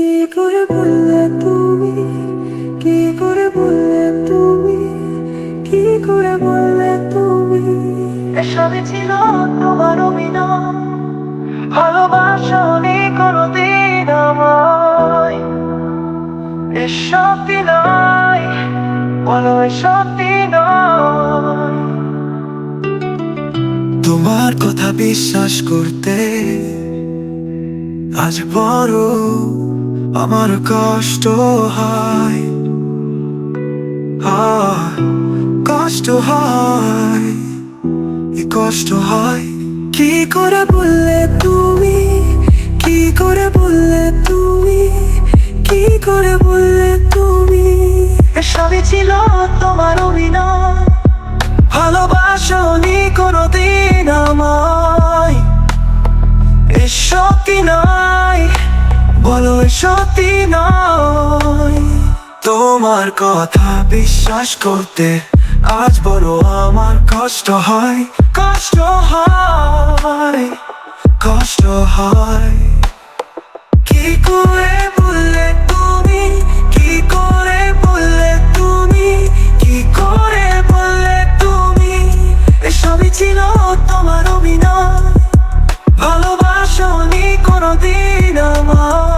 কি করে বললে তুমি? কি করে বললে তুমি? কি করে বললে তুমি? এসবই ছিল তোমার অভিনয়। ভালোবাসা নেই কোনোদিন আমায়। এসব দিনয় বলো এসব দিনয় তোমার কথা বিশ্বাস করতে আজ বড় আমার কষ্ট হয়। কষ্ট হয়। কষ্ট হয়। কি করে বললে তুমি? কি করে বললে তুমি? কি করে বললে তুমি? এসবই ছিল তোমার অভিনয়। ভালোবাসনি কোনোদিন এসব নয়। তোমার কথা বিশ্বাস করতে আজ বড় আমার কষ্ট হয় কষ্ট হয় কষ্ট হয়। কি করে বললে তুমি, কি করে বললে তুমি, কি করে বললে তুমি? এসবই ছিল তোমার অভিনয়। ভালোবাসনি কোনোদিন আমায়।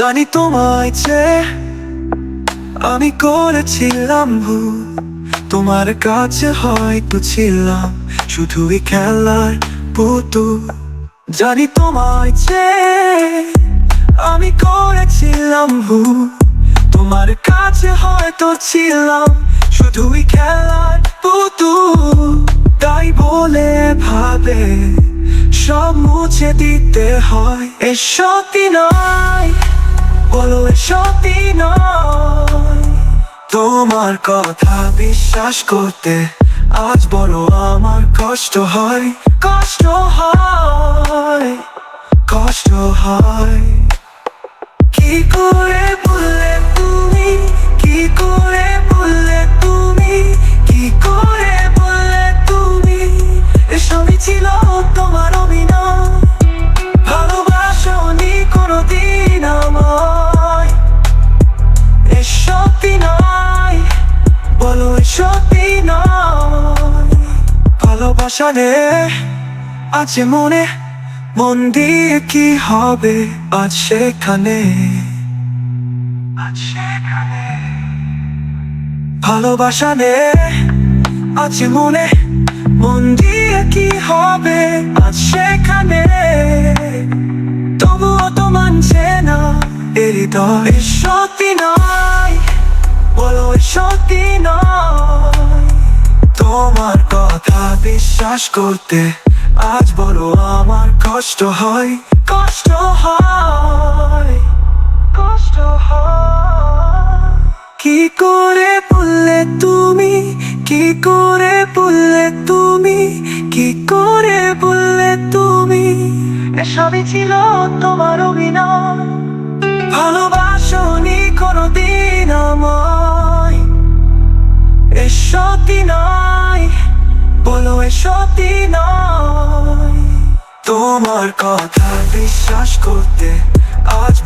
জানি তোমায় যে আমি করেছিলাম ভুল। তোমার কাছে হয়তো ছিলাম শুধুই খেলার পুতুল। জানি তোমায় যে আমি করেছিলাম ভুল। তোমার কাছে হয়তো ছিলাম শুধুই খেলার পুতুল। তাই বলে ভাবে, সব মুছে দিতে হয় এসব নয়। বলো সত্যি নয়। তোমার কথা বিশ্বাস করতে আজ বড় আমার কষ্ট হয় কষ্ট হয় কষ্ট হয়। কি করে ভালোবাসা আছে মনে, মন দিয়ে কি হবে আজ সেখানে? আজ সেখানে। ভালোবাসা নে আছে মনে, মন দিয়ে কি হবে আজ সেখানে? তবুও তো মানছে না এ হৃদয় সত্যি নয়, বলো সত্যি নয়। তোমার কথা বিশ্বাস করতে আজ বড় আমার কষ্ট হয় কষ্ট হয় কষ্ট হয়। কি করে বললে তুমি, কি করে বললে তুমি, কি করে বললে তুমি? এসবই ছিল তোমার অভিনয়। তোমার কথা বিশ্বাস করতে আজ